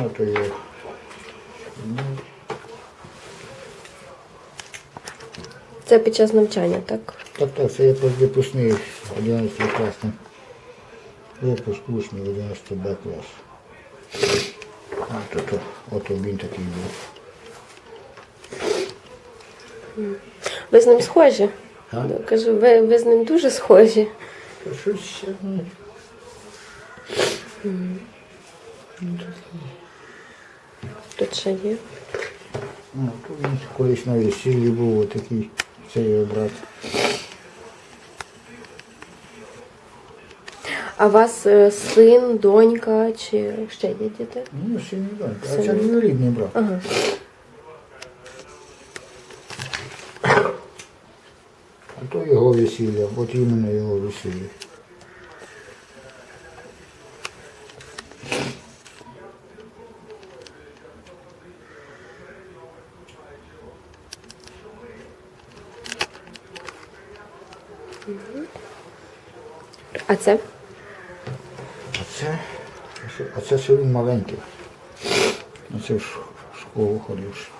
А то є. Це під час навчання, так? Так, так, це я поздвипускний 11 клас там. Випуск учнів 11 Б клас. А то, то, ото він такий був. Ви з ним схожі? А? Кажу, ви, ви з ним дуже схожі. Щось ще, ну, Тут ще є. ну, то він колись на весіллі був отакий, це його брат. А у вас е, син, донька чи ще є діти? Ну, ще не донька, а Син. це рідний брат. Ага. А то його весілля, от іменно його весілля. А це? А це, а це сьогодні маленький. Це в школу ходив.